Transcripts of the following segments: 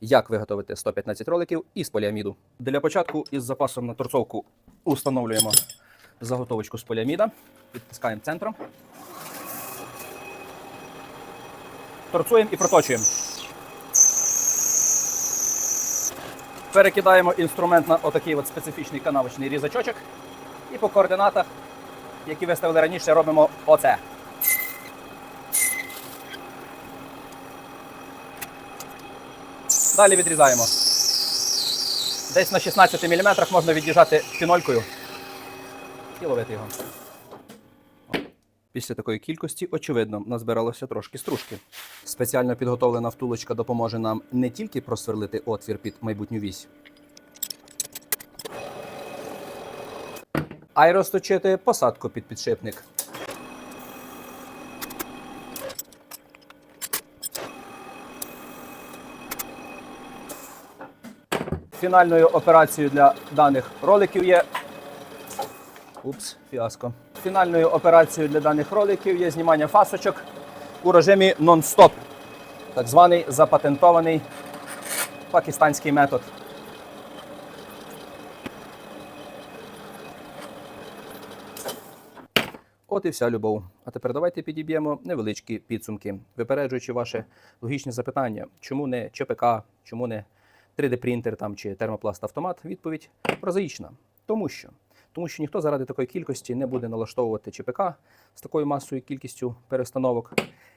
як виготовити 115 роликів із поліаміду. Для початку із запасом на торцовку установлюємо заготовочку з поліаміда, підтискаємо центром. Торцуємо і проточуємо. Перекидаємо інструмент на отакий от специфічний канавочний різачочок. І по координатах, які виставили раніше, робимо оце. Далі відрізаємо. Десь на 16 мм можна від'їжджати фінолькою і ловити його. Після такої кількості, очевидно, назбиралося трошки стружки. Спеціально підготовлена втулочка допоможе нам не тільки просверлити отвір під майбутню вісь, а й розточити посадку під підшипник. Фінальною операцією для даних роликів є. Упс, фіаско. Фінальною операцією для даних роликів є знімання фасочок у режимі нон-стоп. Так званий запатентований пакистанський метод. От і вся любов. А тепер давайте підіб'ємо невеличкі підсумки, випереджуючи ваше логічне запитання, чому не ЧПК, чому не 3D-принтер там, чи термопласт автомат, відповідь прозаїчна. Тому що. Тому що ніхто заради такої кількості не буде налаштовувати ЧПК з такою масою кількістю перестановок.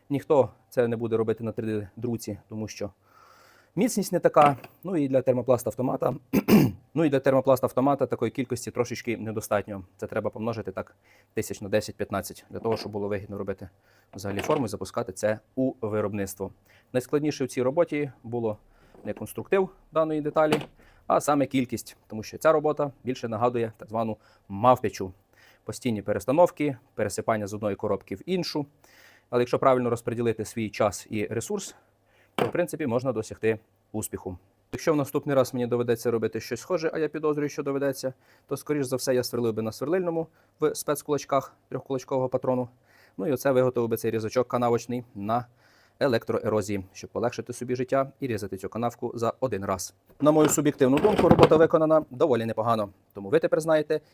Ніхто це не буде робити на 3D-друці, тому що міцність не така. Ну і для термопласт автомата. ну і для термопласт автомата такої кількості трошечки недостатньо. Це треба помножити так тисяч на 10-15 для того, щоб було вигідно робити взагалі форму і запускати це у виробництво. Найскладніше в цій роботі було не конструктив даної деталі, а саме кількість, тому що ця робота більше нагадує так звану мавпячу. Постійні перестановки, пересипання з одної коробки в іншу. Але якщо правильно розподілити свій час і ресурс, то в принципі можна досягти успіху. Якщо в наступний раз мені доведеться робити щось схоже, а я підозрюю, що доведеться, то скоріш за все я сверлив би на сверлильному в спецкулачках трьохкулачкового патрону. Ну і оце виготовив би цей різачок канавочний на електроерозії, щоб полегшити собі життя і різати цю канавку за один раз. На мою суб'єктивну думку, робота виконана доволі непогано. Тому ви тепер знаєте,